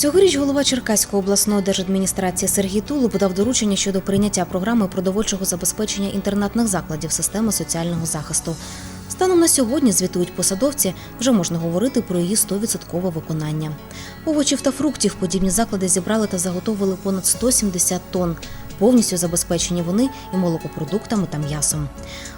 Цьогоріч голова Черкаської обласної держадміністрації Сергій Тулуб дав доручення щодо прийняття програми продовольчого забезпечення інтернатних закладів системи соціального захисту. Станом на сьогодні звітують посадовці, вже можна говорити про її 100% виконання. Овочів та фруктів подібні заклади зібрали та заготовили понад 170 тонн. Повністю забезпечені вони і молокопродуктами та м'ясом.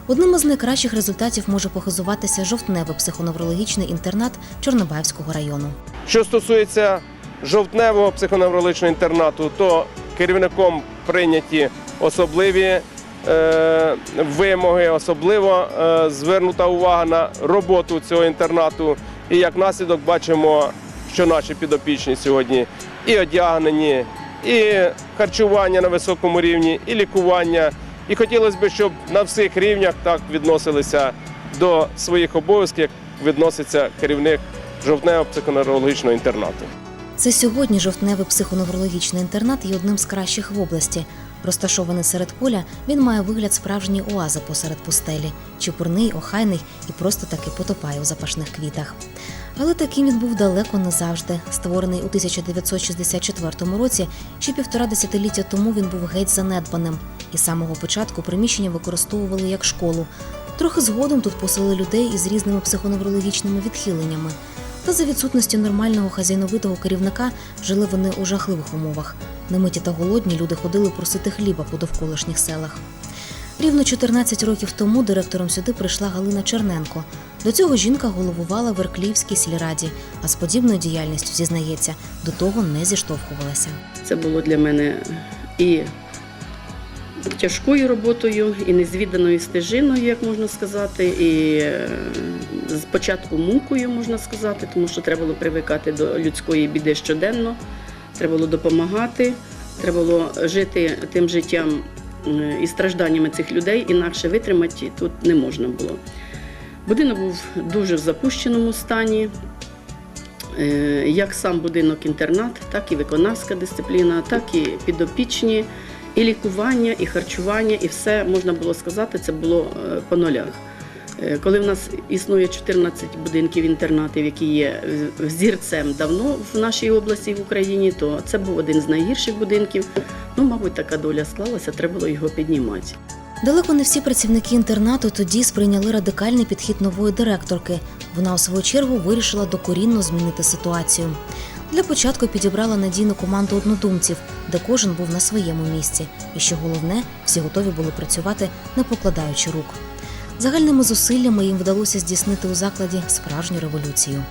Одним із найкращих результатів може похизуватися жовтневий психоневрологічний інтернат Чорнобаївського району. Що стосується жовтневого психоневрологічного інтернату, то керівником прийняті особливі е, вимоги, особливо е, звернута увага на роботу цього інтернату. І як наслідок бачимо, що наші підопічні сьогодні і одягнені, і харчування на високому рівні, і лікування. І хотілося б, щоб на всіх рівнях так відносилися до своїх обов'язків, як відноситься керівник жовтневого психоневрологічного інтернату. Це сьогодні жовтневий психоневрологічний інтернат є одним з кращих в області. Розташований серед поля, він має вигляд справжньої оази посеред пустелі, чепурний, охайний і просто таки потопає у запашних квітах. Але таким він був далеко не завжди. Створений у 1964 році, ще півтора десятиліття тому він був геть занедбаним, і з самого початку приміщення використовували як школу. Трохи згодом тут поселили людей із різними психоневрологічними відхиленнями. Та за відсутності нормального хазяйновитого керівника жили вони у жахливих умовах. Немиті та голодні люди ходили просити хліба по довколишніх селах. Рівно 14 років тому директором сюди прийшла Галина Черненко. До цього жінка головувала в Верклівській сільраді, а з подібною діяльністю, зізнається, до того не зіштовхувалася. Це було для мене і тяжкою роботою, і незвіданою стежиною, як можна сказати, і е, спочатку мукою, можна сказати, тому що треба було привикати до людської біди щоденно, треба було допомагати, треба було жити тим життям е, і стражданнями цих людей, інакше витримати тут не можна було. Будинок був дуже в запущеному стані. Е, як сам будинок-інтернат, так і виконавська дисципліна, так і підопічні, і лікування, і харчування, і все можна було сказати, це було е, по нулях. Е, Коли в нас існує 14 будинків інтернатів, які є взірцем давно в нашій області в Україні, то це був один з найгірших будинків. Ну, мабуть, така доля склалася, треба було його піднімати. Далеко не всі працівники інтернату тоді сприйняли радикальний підхід нової директорки. Вона у свою чергу вирішила докорінно змінити ситуацію. Для початку підібрала надійну команду однодумців, де кожен був на своєму місці, і що головне, всі готові були працювати, не покладаючи рук. Загальними зусиллями їм вдалося здійснити у закладі справжню революцію.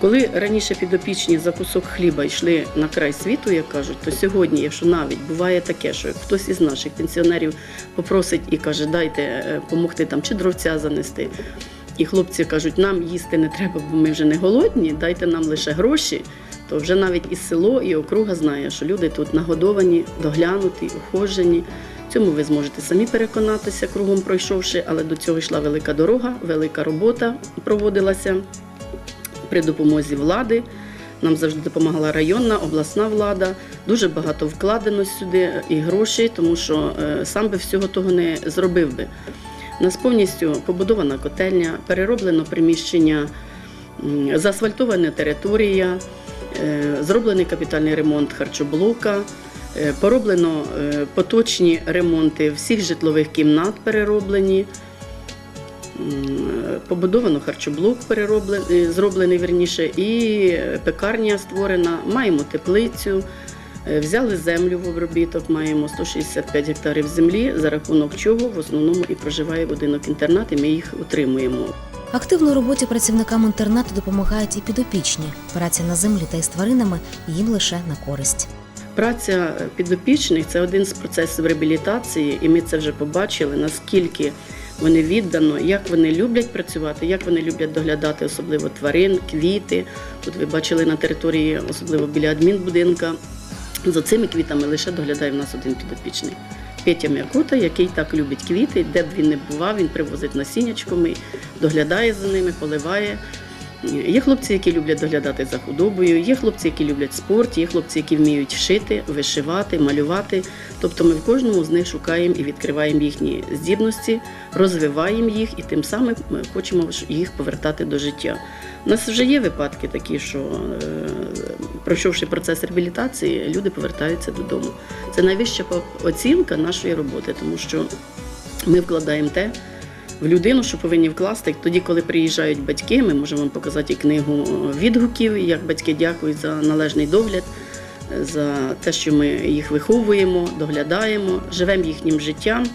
Коли раніше підопічні за кусок хліба йшли на край світу, як кажуть, то сьогодні, якщо навіть буває таке, що хтось із наших пенсіонерів попросить і каже, дайте е, допомогти там чи дровця занести. І хлопці кажуть, нам їсти не треба, бо ми вже не голодні, дайте нам лише гроші. То вже навіть і село, і округа знає, що люди тут нагодовані, доглянуті, ухожені. Цьому ви зможете самі переконатися, кругом пройшовши, але до цього йшла велика дорога, велика робота проводилася при допомозі влади. Нам завжди допомагала районна, обласна влада. Дуже багато вкладено сюди і грошей, тому що е, сам би всього того не зробив би. Нас повністю побудована котельня, перероблено приміщення, заасфальтована територія, е, зроблений капітальний ремонт харчоблока, е, пороблено е, поточні ремонти всіх житлових кімнат перероблені. Побудовано харчоблок перероблений, зроблений верніше, і пекарня створена. Маємо теплицю, взяли землю в обробіток, маємо 165 гектарів землі, за рахунок чого в основному і проживає будинок-інтернат, і ми їх утримуємо. Активно роботі працівникам інтернату допомагають і підопічні. Праця на землі та із тваринами їм лише на користь. Праця підопічних це один з процесів реабілітації, і ми це вже побачили, наскільки вони віддано, як вони люблять працювати, як вони люблять доглядати, особливо тварин, квіти. Тут ви бачили на території, особливо біля адмінбудинка. За цими квітами лише доглядає в нас один підопічний. Петя М'якута, який так любить квіти, де б він не бував, він привозить насіннячко, ми доглядає за ними, поливає. Є хлопці, які люблять доглядати за худобою, є хлопці, які люблять спорт, є хлопці, які вміють шити, вишивати, малювати. Тобто ми в кожному з них шукаємо і відкриваємо їхні здібності, розвиваємо їх і тим самим ми хочемо їх повертати до життя. У нас вже є випадки такі, що е, пройшовши процес реабілітації, люди повертаються додому. Це найвища оцінка нашої роботи, тому що ми вкладаємо те в людину, що повинні вкласти. Тоді, коли приїжджають батьки, ми можемо вам показати і книгу відгуків, як батьки дякують за належний догляд, за те, що ми їх виховуємо, доглядаємо, живемо їхнім життям.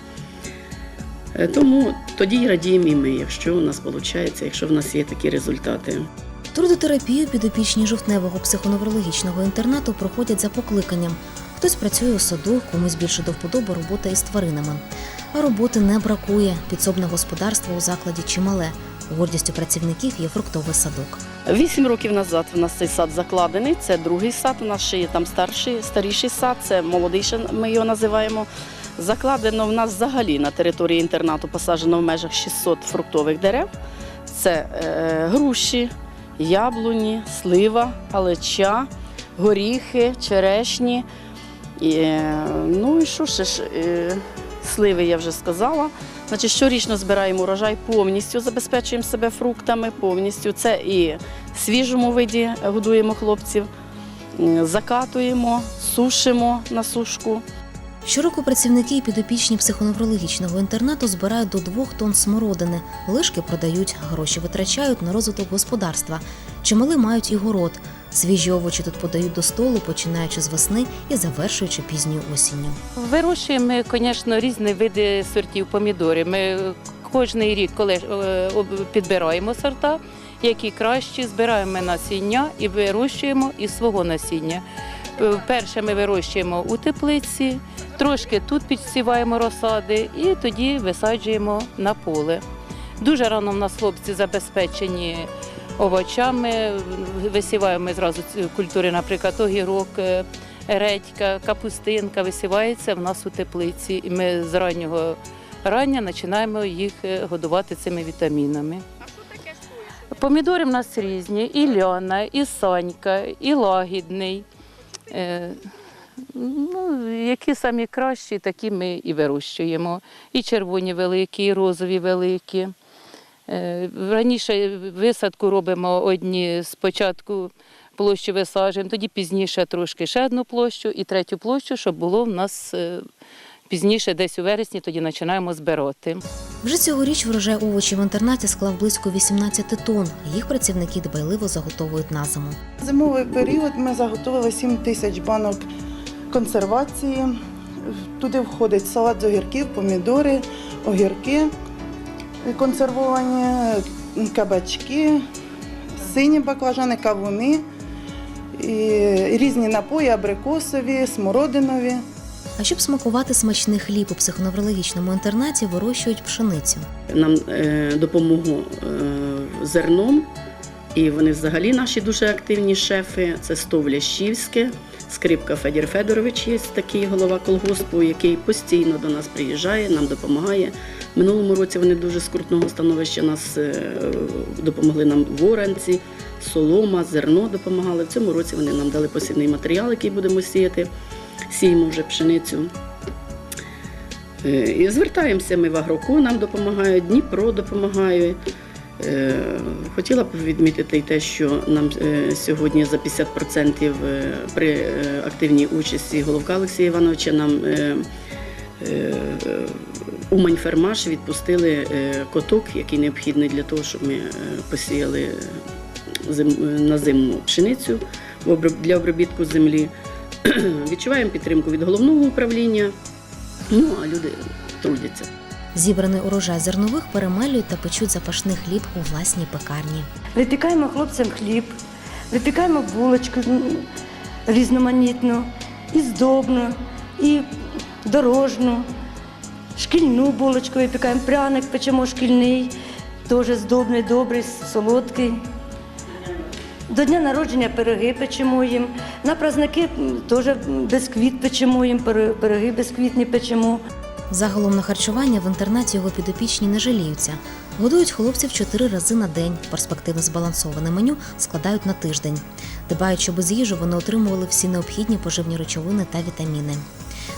Е, Тому тоді й радіємо і ми, якщо у нас виходить, якщо в нас є такі результати. Трудотерапію підопічні жовтневого психоневрологічного інтернату проходять за покликанням. Хтось працює у саду, комусь більше до вподоби робота із тваринами. А роботи не бракує. Підсобне господарство у закладі чимале. Гордістю працівників є фруктовий садок. Вісім років назад в нас цей сад закладений. Це другий сад. У нас ще є там старший, старіший сад, це молодий, ми його називаємо. Закладено в нас взагалі на території інтернату посаджено в межах 600 фруктових дерев. Це е, груші, яблуні, слива, алеча, горіхи, черешні. І, ну і що ще ж? Е, сливи я вже сказала. Значить, щорічно збираємо урожай, повністю забезпечуємо себе фруктами, повністю. Це і в свіжому виді годуємо хлопців, закатуємо, сушимо на сушку. Щороку працівники і підопічні психоневрологічного інтернату збирають до двох тонн смородини. Лишки продають, гроші витрачають на розвиток господарства. Чимали мають і город. Свіжі овочі тут подають до столу, починаючи з весни і завершуючи пізньою осінню. Вирощуємо, ми, звісно, різні види сортів помідорів. Ми кожний рік, коли е, підбираємо сорта, які кращі, збираємо насіння і вирощуємо із свого насіння. Е, Перше ми вирощуємо у теплиці, трошки тут підсіваємо розсади і тоді висаджуємо на поле. Дуже рано в нас хлопці забезпечені овочами. Висіваємо ми зразу культури, наприклад, огірок, е, редька, капустинка висівається в нас у теплиці. І ми з раннього рання починаємо їх е, годувати цими вітамінами. Помідори в нас різні: і ляна, і санька, і лагідний. Е, Ну, які самі кращі, такі ми і вирощуємо. І червоні великі, і розові великі. Е, Раніше висадку робимо одні спочатку площу висаджуємо, тоді пізніше трошки ще одну площу і третю площу, щоб було в нас е, пізніше, десь у вересні, тоді починаємо збирати. Вже цьогоріч врожай овочів в інтернаті склав близько 18 тонн. Їх працівники дбайливо заготовують на зиму. Зимовий період ми заготовили 7 тисяч банок консервації. Туди входить салат з огірків, помідори, огірки консервовані, кабачки, сині баклажани, кавуни, і різні напої, абрикосові, смородинові. А щоб смакувати смачний хліб у психоневрологічному інтернаті, вирощують пшеницю. Нам е, допомогу е, зерном, і вони взагалі наші дуже активні шефи. Це Стов Лящівське, скрипка Федір Федорович є такий голова колгоспу, який постійно до нас приїжджає, нам допомагає. Минулому році вони дуже з крутного становища нас е, допомогли нам в оранці, солома, зерно допомагали. В цьому році вони нам дали посівний матеріал, який будемо сіяти. Сіємо вже пшеницю. Е, І звертаємося ми в Агроко, нам допомагають, Дніпро допомагає. Е, Хотіла б відмітити й те, що нам е, сьогодні за 50% е, при активній участі головка Олексія Івановича нам е, Умань-Фермаш відпустили коток, який необхідний для того, щоб ми посіяли на зиму пшеницю для обробітку землі. Відчуваємо підтримку від головного управління. Ну, а люди трудяться. Зібраний урожай зернових перемелюють та печуть запашний хліб у власній пекарні. Випікаємо хлопцям хліб, випікаємо булочку різноманітну, і здобну, і дорожну, шкільну булочку випікаємо, пряник печемо шкільний, теж здобний, добрий, солодкий. До дня народження пироги печемо їм. На праздники теж безквіт печемо їм, пиро- пироги безквітні печемо. Загалом на харчування в інтернаті його підопічні не жаліються. Годують хлопців чотири рази на день. Перспективно збалансоване меню складають на тиждень. Дбають, щоб з їжу вони отримували всі необхідні поживні речовини та вітаміни.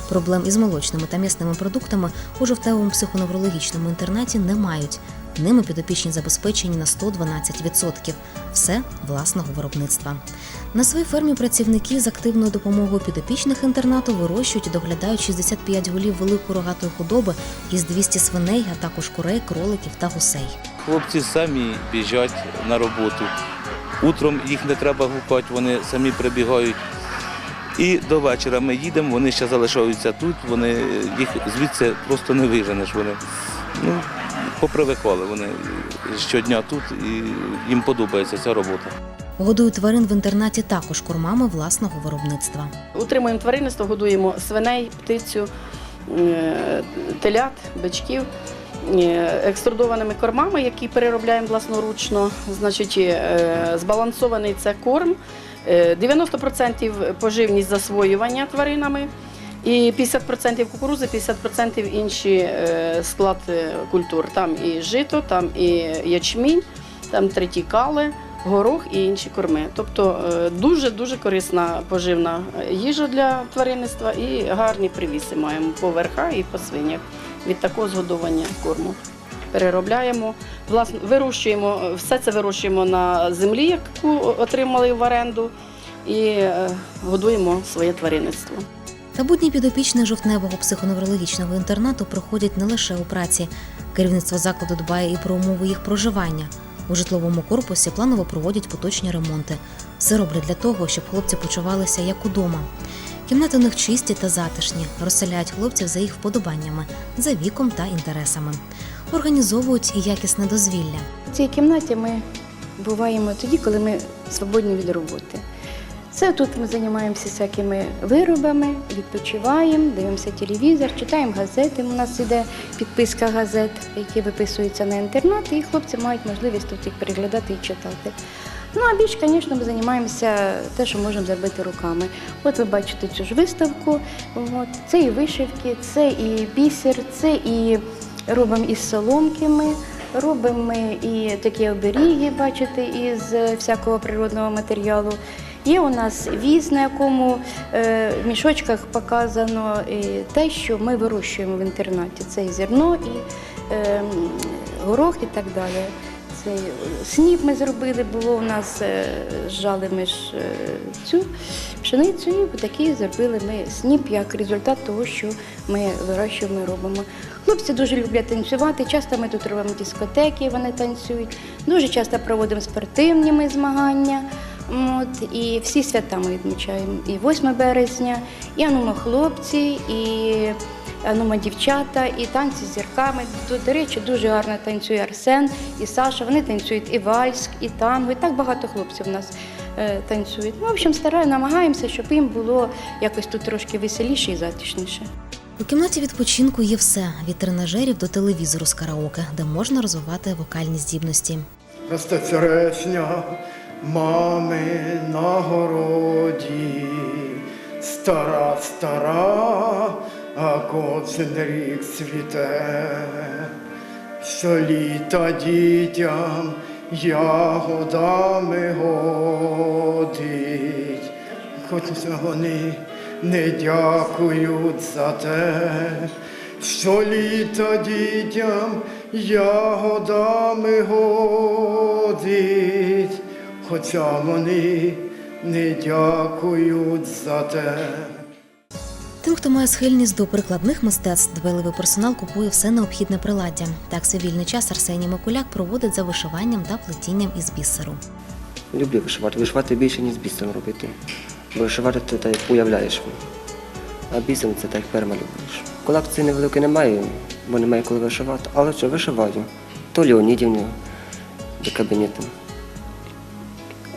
Проблем із молочними та м'ясними продуктами у жовтевому психоневрологічному інтернаті не мають. Ними підопічні забезпечені на 112%. Все власного виробництва. На своїй фермі працівники з активною допомогою підопічних інтернату вирощують і доглядають 65 голів великої рогатої худоби із 200 свиней, а також курей, кроликів та гусей. Хлопці самі біжать на роботу. Утром їх не треба гукати, вони самі прибігають. І до вечора ми їдемо, вони ще залишаються тут, вони їх звідси просто не виженеш. Вони ну, попривикали, вони щодня тут і їм подобається ця робота. Годують тварин в інтернаті також кормами власного виробництва. Утримуємо тваринництво, годуємо свиней, птицю, е, телят, бичків. е, Екструдованими кормами, які переробляємо власноручно, значить, е, збалансований це корм, е, 90% поживність засвоювання тваринами, і 50% кукурузи, 50% інші е, склад культур. Там і жито, там і ячмінь, там третікали, горох і інші корми. Тобто е, дуже-дуже корисна поживна їжа для тваринництва і гарні привіси маємо по верхах і по свинях від такого згодування корму. Переробляємо, власне, вирощуємо, все це вирощуємо на землі, яку отримали в оренду, і е, годуємо своє тваринництво. Та будні підопічні жовтневого психоневрологічного інтернату проходять не лише у праці. Керівництво закладу дбає і про умови їх проживання. У житловому корпусі планово проводять поточні ремонти. Все роблять для того, щоб хлопці почувалися як удома. Кімнати у них чисті та затишні, розселяють хлопців за їх вподобаннями, за віком та інтересами. Організовують і якісне дозвілля. В цій кімнаті ми буваємо тоді, коли ми свободні від роботи. Це тут ми займаємося всякими виробами, відпочиваємо, дивимося телевізор, читаємо газети. У нас іде підписка газет, які виписуються на інтернат, і хлопці мають можливість тут їх переглядати і читати. Ну а більш, звісно, ми займаємося те, що можемо зробити руками. От ви бачите цю ж виставку. От. Це і вишивки, це і бісер, це і робимо із соломки ми. Робимо ми і такі оберіги, бачите, із всякого природного матеріалу. Є у нас віз, на якому е, в мішочках показано і те, що ми вирощуємо в інтернаті. Це і зерно, і е, горох і так далі. Це сніп ми зробили, було у нас, е, жали ми ж е, цю пшеницю, і такий зробили ми сніп як результат того, що ми вирощуємо, робимо. Хлопці дуже люблять танцювати. Часто ми тут робимо дискотеки, вони танцюють. Дуже часто проводимо спортивні ми змагання. От, і всі свята ми відмічаємо. І 8 березня, і анума хлопці, і анума дівчата, і танці з зірками. До, до речі, дуже гарно танцює Арсен і Саша. Вони танцюють і вальс, і танго. І так багато хлопців у нас е, танцюють. Ну, в общем, стараємо, намагаємося, щоб їм було якось тут трошки веселіше і затишніше. У кімнаті відпочинку є все від тренажерів до телевізору з караоке, де можна розвивати вокальні здібності. Росте черешня мами на городі, стара, стара, а кожен рік цвіте, що літа дітям ягодами годить, хоч вони не дякують за те, що літо дітям ягодами годить, хоча вони не дякують за те. Тим, хто має схильність до прикладних мистецтв, дбайливий персонал купує все необхідне приладдя. Так, свій вільний час Арсеній Микуляк проводить за вишиванням та плетінням із бісеру. Люблю вишивати. Вишивати більше, ніж з бісером робити. Бо вишивати ти так як уявляєш. А бісером це так як перемалюєш. Колекції невеликої немає, бо немає коли вишивати. Але що вишиваю? То Леонідівні до кабінету.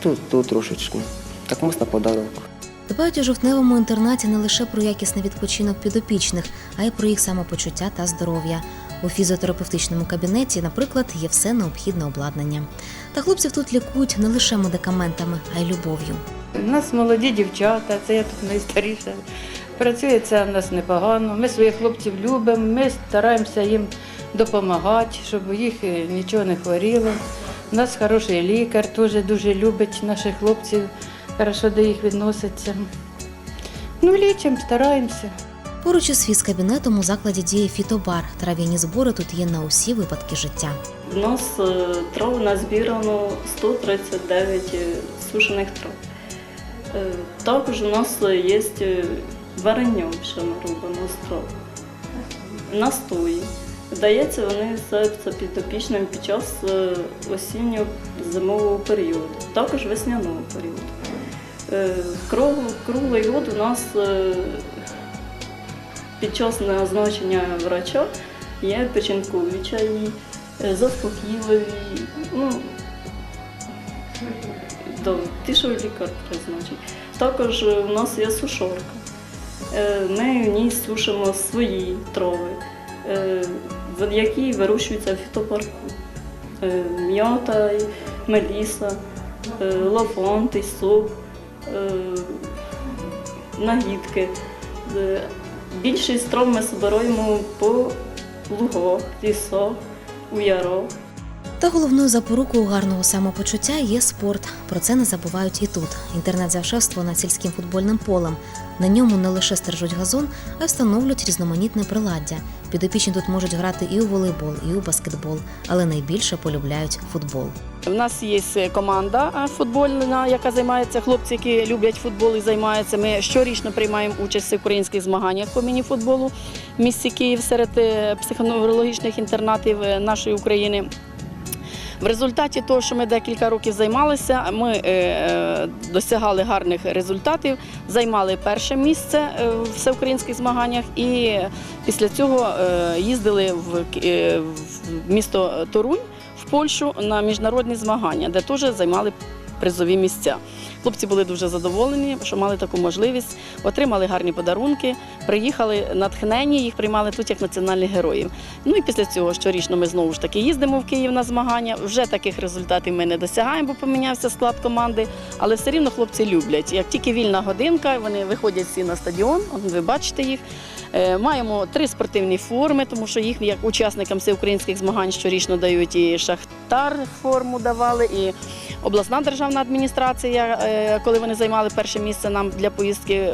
Тут, тут трошечки. Так комусь на подарок. Дбають у жовтневому інтернаті не лише про якісний відпочинок підопічних, а й про їх самопочуття та здоров'я. У фізіотерапевтичному кабінеті, наприклад, є все необхідне обладнання. Та хлопців тут лікують не лише медикаментами, а й любов'ю. У нас молоді дівчата, це я тут найстаріша. Працює це в нас непогано. Ми своїх хлопців любимо, ми стараємося їм допомагати, щоб їх нічого не хворіло. У нас хороший лікар, теж дуже любить наших хлопців, хорошо до їх відноситься. Ну, лічимо, стараємося. Поруч із фізкабінетом у закладі діє фітобар. Трав'яні збори тут є на усі випадки життя. У нас е, трав назбірано 139 е, сушених трав. Е, Також у нас є варення, що ми робимо з трав. Настої. Дається вони ставляться підопічним під час е, осінньо-зимового періоду, також весняного періоду. Е, Круглий год у нас е, під час назначення врача є печінкові заспокійливі, ну, ті, що лікар призначить. Також у нас є сушорка. Ми в ній сушимо свої трави, в- які вирощуються в фітопарку. Е, М'ята, меліса, е, лавант, і соп, е, нагідки. Більшість трав ми збираємо по лугах, лісах, у ярах. Та головною запорукою гарного самопочуття є спорт. Про це не забувають і тут. Інтернет завшевство над сільським футбольним полем. На ньому не лише стержуть газон, а й встановлюють різноманітне приладдя. Підопічні тут можуть грати і у волейбол, і у баскетбол, але найбільше полюбляють футбол. У нас є команда футбольна, яка займається хлопці, які люблять футбол і займаються. Ми щорічно приймаємо участь в українських змаганнях по мініфутболу в місті Київ серед е, психоневрологічних інтернатів е, нашої України. В результаті того, що ми декілька років займалися, ми е, е, досягали гарних результатів, займали перше місце е, в всеукраїнських змаганнях і після цього їздили в місто Торунь в Польщу на міжнародні змагання, де теж займали призові місця. Хлопці були дуже задоволені, що мали таку можливість, отримали гарні подарунки, приїхали натхнені, їх приймали тут як національних героїв. Ну і після цього щорічно ми знову ж таки їздимо в Київ на змагання. Вже таких результатів ми не досягаємо, бо помінявся склад команди, але все рівно хлопці люблять. Як тільки вільна годинка, вони виходять всі на стадіон, ви бачите їх. Е, Маємо три спортивні форми, тому що їх як учасникам всеукраїнських змагань щорічно дають і Шахтар форму давали, і обласна державна адміністрація, е, коли вони займали перше місце нам для поїздки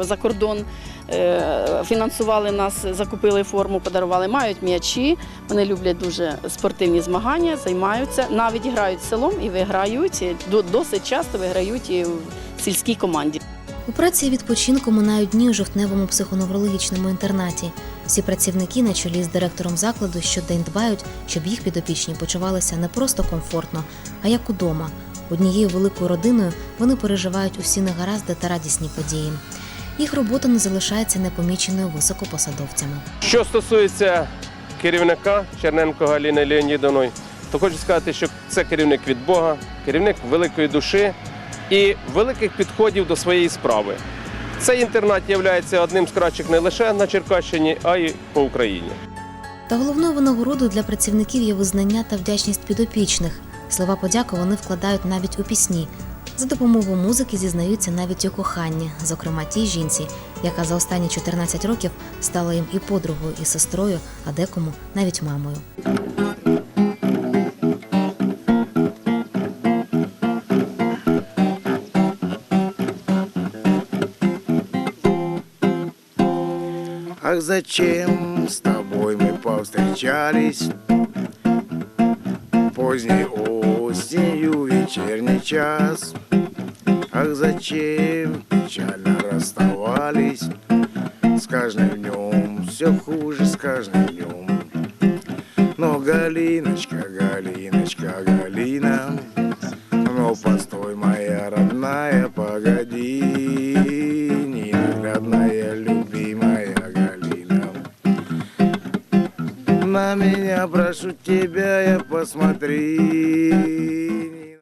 за кордон. е, Фінансували нас, закупили форму, подарували. Мають м'ячі. Вони люблять дуже спортивні змагання, займаються, навіть грають селом і виграють. до- Досить часто виграють і в сільській команді. У праці відпочинку минають дні у жовтневому психоневрологічному інтернаті. Всі працівники на чолі з директором закладу щодень дбають, щоб їх підопічні почувалися не просто комфортно, а як удома. Однією великою родиною вони переживають усі негаразди та радісні події. Їх робота не залишається непоміченою високопосадовцями. Що стосується керівника Черненко Галіни Леонідовної, то хочу сказати, що це керівник від Бога, керівник великої душі і великих підходів до своєї справи. Цей інтернат є одним з кращих не лише на Черкащині, а й по Україні. Та головною винагородою для працівників є визнання та вдячність підопічних. Слова подяки вони вкладають навіть у пісні. За допомогою музики зізнаються навіть у коханні, зокрема тій жінці, яка за останні 14 років стала їм і подругою, і сестрою, а декому навіть мамою. Зачем с тобой мы повстречались? Поздней осенью вечерний час. Ах, зачем печально расставались? С каждым днем все хуже, с каждым днем Но Галиночка, Галиночка, Галина Но постой, моя родная, погоди На меня прошу тебя, я посмотри